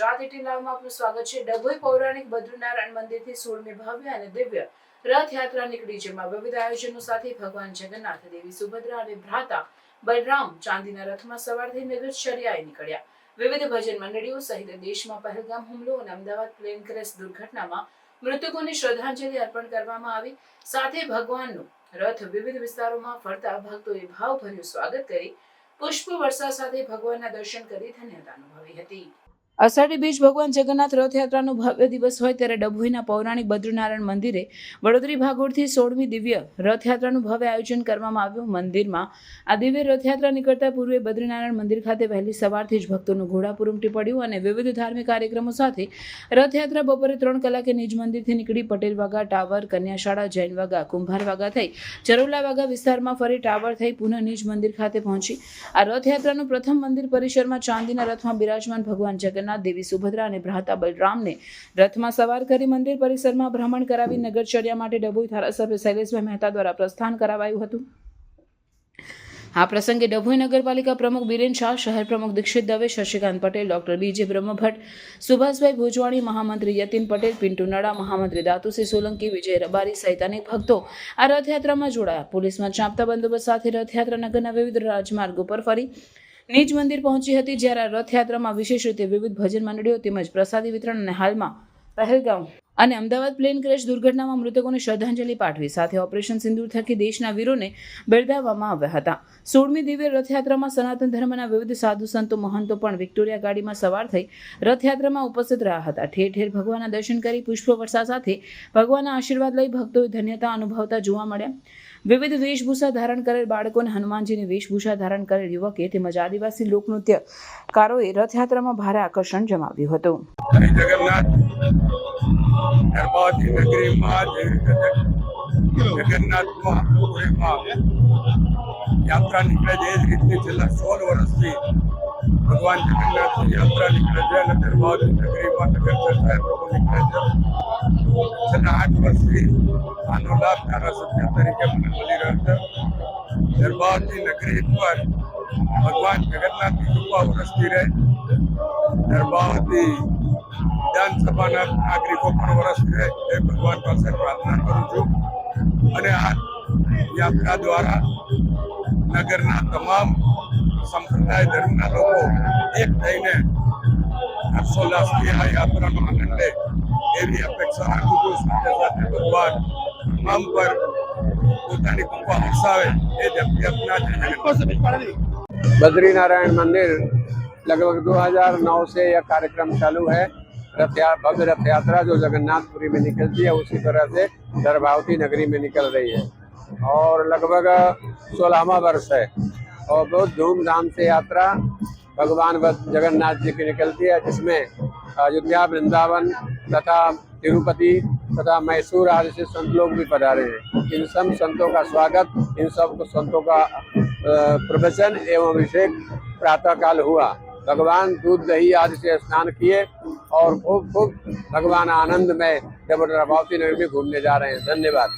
Marketing લાવમાં આપનું સ્વાગત છે. ડભોઈ પૌરાણિક બદ્રીનારાયણ મંદિરથી સોળમી ભવ્ય અને દિવ્ય રથયાત્રા નીકળી, જેમાં વિવિધ આયોજનો સાથે ભગવાન જગન્નાથ દેવી સુભદ્રા અને ભ્રાતા બલરામ ચાંદીના રથમાં સવાર થઈ નગરચર્યાએ નીકળ્યા. વિવિધ ભજન મંડળીઓ સહિત દેશમાં પહેલગામ હુમલો અને અમદાવાદ પ્લેન ક્રેશ દુર્ઘટનામાં મૃતકોને શ્રદ્ધાંજલિ અર્પણ કરવામાં આવી. સાથે ભગવાનનું રથ વિવિધ વિસ્તારોમાં ફરતા ભક્તોએ ભાવભર્યું સ્વાગત કરી. પુષ્પ વર્ષા સાથે ભગવાનના દર્શન કરી ધન્યતા અનુભવી હતી. અષાઢી બીજ ભગવાન જગન્નાથ રથયાત્રાનો ભવ્ય દિવસ હોય ત્યારે ડભોઈના પૌરાણિક બદ્રીનારાયણ મંદિરે વડોદરી ભાગોળથી સોળમી દિવ્ય રથયાત્રાનું ભવ્ય આયોજન કરવામાં આવ્યું. મંદિરમાં આ દિવ્ય રથયાત્રા નીકળતા પૂર્વે બદ્રીનારાયણ મંદિર ખાતે વહેલી સવારથી જ ભક્તોનું ઘોડાપુર ઉમટી પડ્યું અને વિવિધ ધાર્મિક કાર્યક્રમો સાથે રથયાત્રા બપોરે ત્રણ કલાકે નિજ મંદિરથી નીકળી પટેલ વાગા ટાવર, કન્યાશાળા જૈન વાગા કુંભાર વાગા થઈ ચરોલા વાગા વિસ્તારમાં ફરી ટાવર થઈ પુનઃ નિજ મંદિર ખાતે પહોંચી. આ રથયાત્રાનું પ્રથમ મંદિર પરિસરમાં ચાંદીના રથમાં બિરાજમાન ભગવાન જગન્નાથ દેવી સુભદ્રા અને ભ્રાતા બલરામને રથમાં સવાર કરી મંદિર પરિસરમાં ભ્રમણ કરાવી નગરચર્યા માટે ડભોઈ ધારાસભ્ય શૈલેષભાઈ મહેતા દ્વારા પ્રસ્થાન કરાવાયું હતું. આ પ્રસંગે ડભોઈ નગરપાલિકા પ્રમુખ બિરેન શાહ, શહેર પ્રમુખ દીક્ષિત દવે, શશિકાંત પટેલ, ડોક્ટર બીજે બ્રહ્મભટ્ટ, સુભાષભાઈ ભુજવાણી, મહામંત્રી યતિન પટેલ, પિન્ટુ નડા, મહામંત્રી દાતુસિંહ સોલંકી, વિજય રબારી સહિત અનેક ભક્તો આ રથયાત્રામાં જોડાયા. પોલીસમાં ચાંપતા બંદોબસ્ત સાથે રથયાત્રા નગરના વિવિધ રાજમાર્ગો પર ફરી નિજ મંદિર પહોંચી હતી જ્યારે રથયાત્રામાં વિશેષ રીતે વિવિધ ભજન મંડળીઓ તેમજ પ્રસાદી વિતરણ અને હાલમાં પહેલગામ અને અમદાવાદ પ્લેન ક્રેશ દુર્ઘટનામાં મૃતકોને શ્રદ્ધાંજલિ પાઠવી સાથે ઓપરેશન સિંદૂર થકી દેશના વીરોને બિરદાવવામાં આવ્યા હતા. સોળમી દિવ્ય રથયાત્રામાં સનાતન ધર્મના વિવિધ સાધુ સંતો, મહંતો પણ વિક્ટોરિયા ગાડીમાં સવાર થઈ રથયાત્રામાં ઉપસ્થિત રહ્યા હતા. ઠેર ઠેર ભગવાનના દર્શન કરી પુષ્પ વર્ષા સાથે ભગવાનના આશીર્વાદ લઈ ભક્તોએ ધન્યતા અનુભવતા જોવા મળ્યા. વિવિધ વેશભૂષા ધારણ કરેલ બાળકોને હનુમાનજીની વેશભૂષા ધારણ કરેલ યુવકે તેમજ આદિવાસી લોકનૃત્યકારોએ રથયાત્રામાં ભારે આકર્ષણ જમાવ્યું હતું. જય જગન્નાથ. ગર્ભાવતી નગરીમાં જે જગન્નાથ મહાપ્રભુમાં યાત્રા નીકળે છે. એ જ રીતની છેલ્લા સોળ વર્ષથી ભગવાન જગન્નાથ યાત્રા નીકળે છે અને દરબાર નગરીમાં નગર ચર્ચાએ પ્રભુ નીકળે છે છેલ્લા આઠ વર્ષથી આનો લાભ ધારાસભ્ય તરીકે મને મળી રહ્યો છે. દરબારની નગરી પર ભગવાન જગન્નાથની કૃપા વરસતી રહે. દરબારથી વિધાનસભાના નાગરિકો પણ વરસ રહે. એ ભગવાન પાસે પ્રાર્થના કરું છું. અને આ યાત્રા દ્વારા નગરના તમામ સંપ્રદાય ધર્મના લોકો એક થઈને હર્ષોલ્લાસથી આ યાત્રાનો આનંદ લે એવી અપેક્ષા રાખું છું સાથે સાથે ભગવાન તમામ પર પોતાની કૃપા વરસાવે એ જ અભ્યર્થના છે बद्री नारायण मंदिर लगभग 2009 से यह कार्यक्रम चालू है रथ या- भव्य रथ यात्रा जो जगन्नाथपुरी में निकलती है उसी तरह से गर्भावती नगरी में निकल रही है और लगभग सोलहवा वर्ष है। और बहुत धूमधाम से यात्रा भगवान जगन्नाथ जी की निकलती है, जिसमें अयोध्या, वृंदावन तथा तिरुपति तथा मैसूर आदि से संत लोग भी पधारे हैं। इन सब संतों का स्वागत, इन सब संतों का प्रवचन एवं अभिषेक प्रातः काल हुआ। भगवान दूध, दही आदि से स्नान किए और खूब खूब भगवान आनंद में जब रबावती नगर में घूमने जा रहे हैं। धन्यवाद।